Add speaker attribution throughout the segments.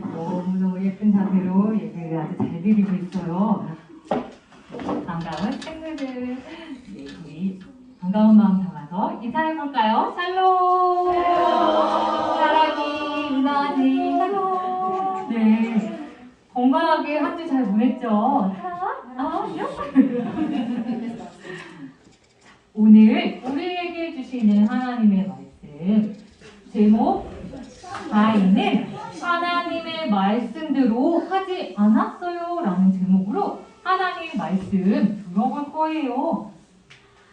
Speaker 1: 너무너무 예쁜 자세로 예배를 아주 잘 드리고 있어요. 반가운 친구들. 네, 우리 반가운 마음 담아서 인사해볼까요? 샬롬! 사랑이, 은하니, 샬롬! 네. 건강하게 한 주 잘 보냈죠? 사랑아? 아니요? 오늘 우리에게 주시는 하나님의 말씀. 제목, 아이는 하나님의 말씀대로 하지 않았어요. 라는 제목으로 하나님 말씀 들어볼 거예요.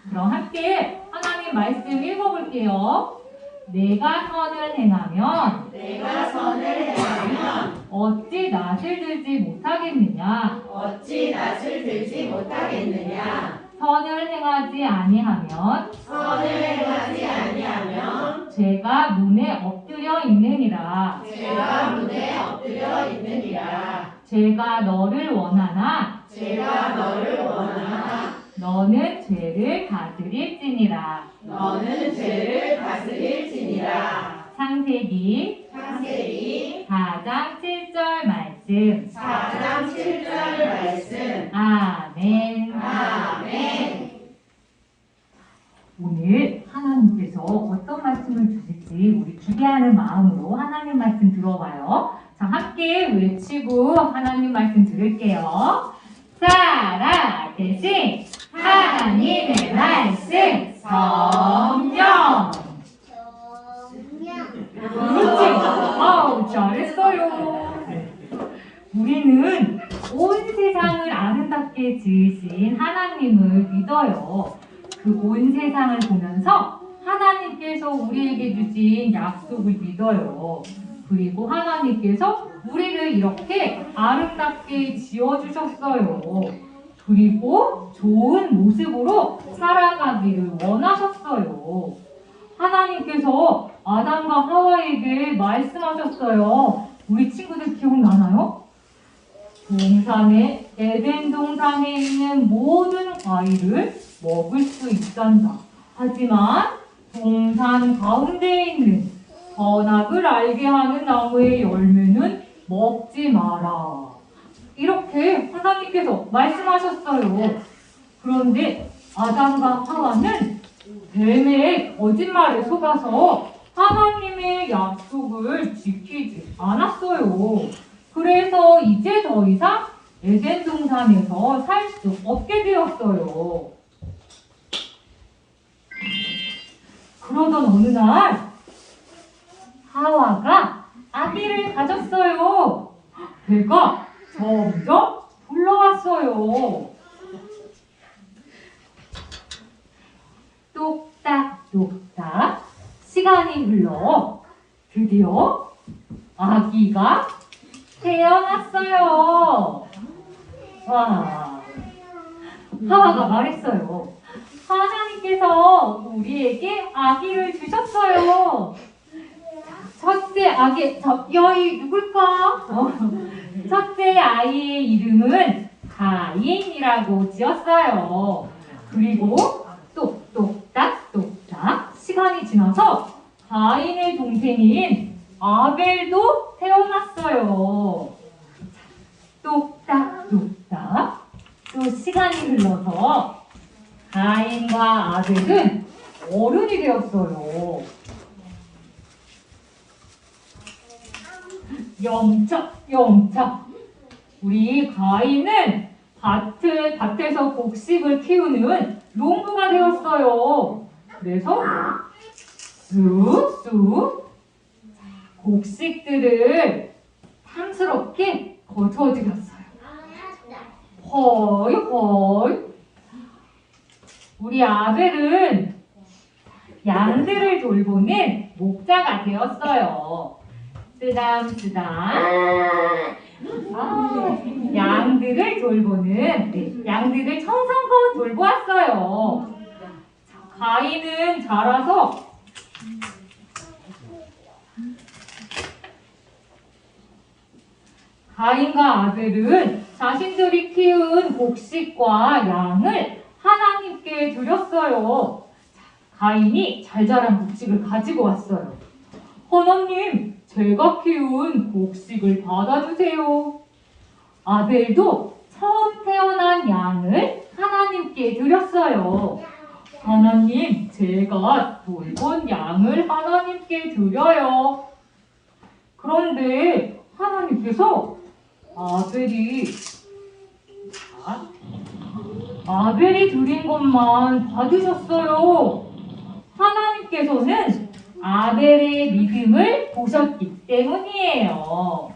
Speaker 1: 그럼 함께 하나님 말씀 읽어볼게요. 내가 선을 행하면
Speaker 2: 내가 선을 행하면
Speaker 1: 어찌 낯을 들지 못하겠느냐?
Speaker 2: 어찌 낯을 들지 못하겠느냐?
Speaker 1: 선을 행하지 아니하면
Speaker 2: 선을 행하지 아니하면
Speaker 1: 죄가 문에 엎드려 있느니라.
Speaker 2: 죄가 문에 엎드려 있느니라.
Speaker 1: 죄가 너를 원하나
Speaker 2: 죄가 너를 원하나
Speaker 1: 너는 죄를 다스릴지니라.
Speaker 2: 너는 죄를 다스릴지니라.
Speaker 1: 창세기
Speaker 2: 창세기
Speaker 1: 4장 7절 말씀.
Speaker 2: 4장 7절 말씀.
Speaker 1: 아멘.
Speaker 2: 아멘.
Speaker 1: 오늘 하나님께서 어떤 말씀을 주실지 우리 기대하는 마음으로 하나님 말씀 들어봐요. 자, 함께 외치고 하나님 말씀 들을게요. 살아계신 하나님의 말씀 성령. 그렇지. 아우, 잘했어요. 우리는 온 세상을 아름답게 지으신 하나님을 믿어요. 그 온 세상을 보면서 하나님께서 우리에게 주신 약속을 믿어요. 그리고 하나님께서 우리를 이렇게 아름답게 지어주셨어요. 그리고 좋은 모습으로 살아가기를 원하셨어요. 하나님께서 아담과 하와에게 말씀하셨어요. 우리 친구들 기억나나요? 동산에 에덴 동산에 있는 모든 과일을 먹을 수 있단다. 하지만 동산 가운데 있는 선악을 알게 하는 나무의 열매는 먹지 마라. 이렇게 하나님께서 말씀하셨어요. 그런데 아담과 하와는 뱀의 거짓말에 속아서 하나님의 약속을 지키지 않았어요. 그래서 이제 더 이상 에덴 동산에서 살 수 없게 되었어요. 그러던 어느 날 하와가 아기를 가졌어요. 배가 점점 불러왔어요. 똑딱똑딱 시간이 흘러 드디어 아기가 태어났어요. 와, 하와가 말했어요. 하나님께서 우리에게 아기를 주셨어요. 첫째 아기, 저, 여이 누굴까? 어, 첫째 아이의 이름은 가인이라고 지었어요. 그리고 똑똑딱 똑딱 시간이 지나서 가인의 동생인 아벨도 태어났어요. 똑딱 똑딱 또 시간이 흘러서 가인과 아벨은 어른이 되었어요. 영차, 영차. 우리 가인은 밭을, 밭에서 곡식을 키우는 농부가 되었어요. 그래서 쑥쑥 곡식들을 탐스럽게 거두어들였어요. 허이, 허이. 우리 아벨은 양들을 돌보는 목자가 되었어요. 쓰담 쓰담. 아, 양들을 돌보는 네, 양들을 청성껏 돌보았어요. 가인은 자라서 가인과 아벨은 자신들이 키운 곡식과 양을 하나 님께 드렸어요. 가인이 잘 자란 곡식을 가지고 왔어요. 하나님, 제가 키운 곡식을 받아주세요. 아벨도 처음 태어난 양을 하나님께 드렸어요. 하나님, 제가 돌본 양을 하나님께 드려요. 그런데 하나님께서 아벨이 아, 아벨이 드린 것만 받으셨어요. 하나님께서는 아벨의 믿음을 보셨기 때문이에요.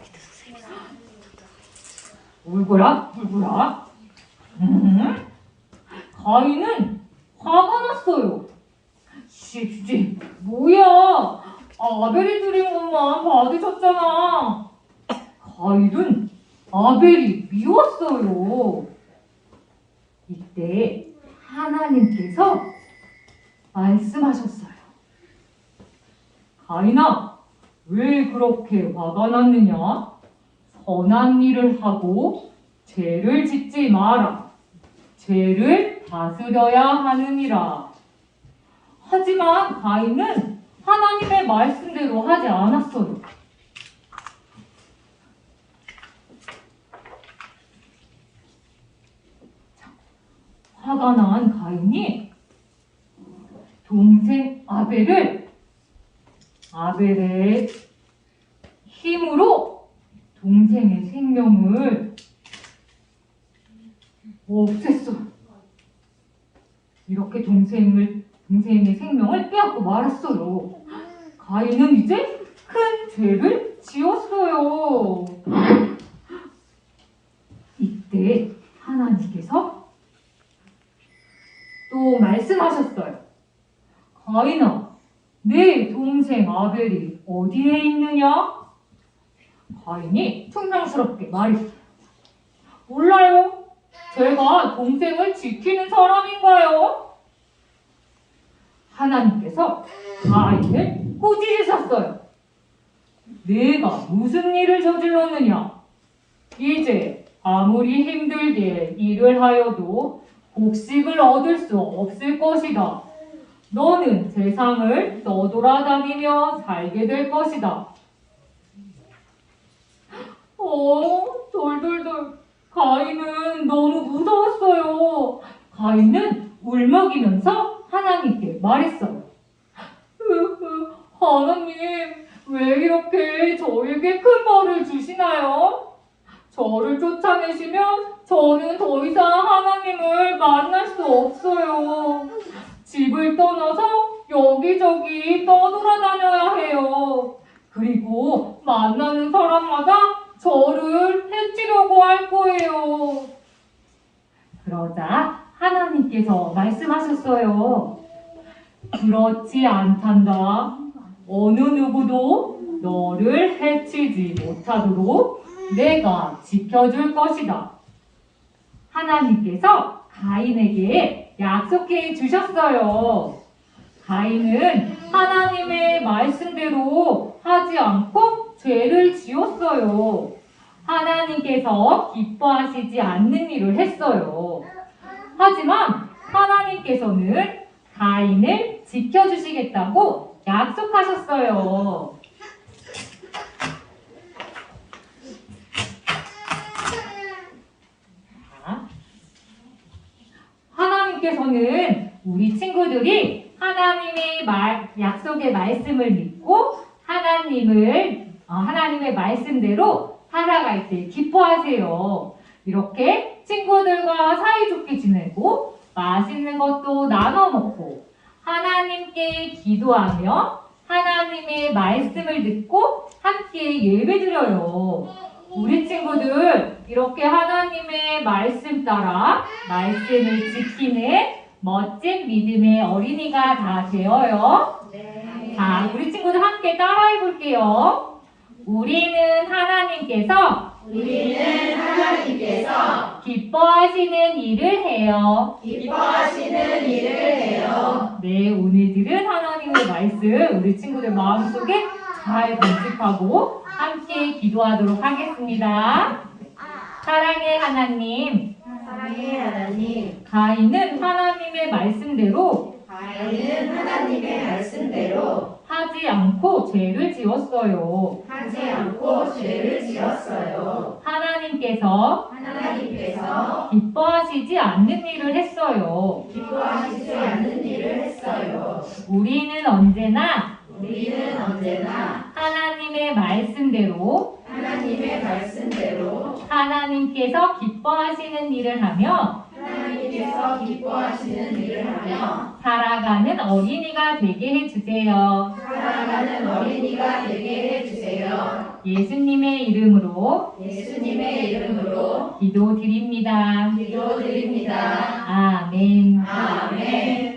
Speaker 1: 울거라, 울거라. 음? 가인은 화가 났어요. 씩씩, 뭐야? 아벨이 드린 것만 받으셨잖아. 가인은 아벨이 미웠어요. 이때 하나님께서 말씀하셨어요. 가인아, 왜 그렇게 화가 났느냐? 선한 일을 하고 죄를 짓지 마라. 죄를 다스려야 하느니라. 하지만 가인은 하나님의 말씀대로 하지 않았어요. 화가 난 가인이 동생 아벨을 아벨의 힘으로 동생의 생명을 없앴어요. 이렇게 동생을 동생의 생명을 빼앗고 말았어요. 가인은 이제 큰 죄를 지었어요. 이때 하나님께서 또 말씀하셨어요. 가인아, 내 동생 아벨이 어디에 있느냐? 가인이 충성스럽게 말했어요. 몰라요. 제가 동생을 지키는 사람인가요? 하나님께서 가인을 꾸짖으셨어요. 내가 무슨 일을 저질렀느냐? 이제 아무리 힘들게 일을 하여도 곡식을 얻을 수 없을 것이다. 너는 세상을 떠돌아다니며 살게 될 것이다. 어, 돌돌돌. 가인은 너무 무서웠어요. 가인은 울먹이면서 하나님께 말했어요. 하나님, 왜 이렇게 저에게 큰 벌을 주시나요? 저를 쫓아내시면 저는 더 이상 하나님을 만날 수 없어요. 집을 떠나서 여기저기 떠돌아다녀야 해요. 그리고 만나는 사람마다 저를 해치려고 할 거예요. 그러자 하나님께서 말씀하셨어요. 그렇지 않단다. 어느 누구도 너를 해치지 못하도록 내가 지켜줄 것이다. 하나님께서 가인에게 약속해 주셨어요. 가인은 하나님의 말씀대로 하지 않고 죄를 지었어요. 하나님께서 기뻐하시지 않는 일을 했어요. 하지만 하나님께서는 가인을 지켜주시겠다고 약속하셨어요. 자, 하나님께서는 우리 친구들이 하나님의 말, 약속의 말씀을 믿고 하나님을 어, 하나님의 말씀대로 살아갈 때 기뻐하세요. 이렇게 친구들과 사이좋게 지내고 맛있는 것도 나눠 먹고 하나님께 기도하며 하나님의 말씀을 듣고 함께 예배드려요. 우리 친구들 이렇게 하나님의 말씀 따라 말씀을 지키는 멋진 믿음의 어린이가 다 되어요. 자, 우리 친구들 함께 따라해 볼게요. 우리는 하나님께서
Speaker 2: 우리는 하나님께서
Speaker 1: 기뻐하시는 일을 해요.
Speaker 2: 기뻐하시는 일을 해요.
Speaker 1: 네, 오늘 들은 하나님의 말씀 우리 친구들 마음속에 잘 간직하고 함께 기도하도록 하겠습니다. 사랑의 하나님,
Speaker 2: 사랑의 하나님,
Speaker 1: 가인은 하나님의 말씀대로
Speaker 2: 가인은 하나님의 말씀대로
Speaker 1: 하지 않고 죄를 지었어요.
Speaker 2: 하지 않고 죄를 지었어요.
Speaker 1: 하나님께서
Speaker 2: 하나님께서
Speaker 1: 기뻐하시지 않는 일을 했어요.
Speaker 2: 기뻐하시지 않는 일을 했어요.
Speaker 1: 우리는 언제나
Speaker 2: 우리는 언제나
Speaker 1: 하나님의 말씀대로
Speaker 2: 하나님의 말씀대로
Speaker 1: 하나님께서 기뻐하시는 일을 하며
Speaker 2: 하나님께서 기뻐하시는 일을 하며
Speaker 1: 살아가는 어린이가 되게 해주세요.
Speaker 2: 살아가는 어린이가 되게 해주세요.
Speaker 1: 예수님의 이름으로
Speaker 2: 예수님의 이름으로
Speaker 1: 기도드립니다.
Speaker 2: 기도드립니다.
Speaker 1: 아멘.
Speaker 2: 아멘.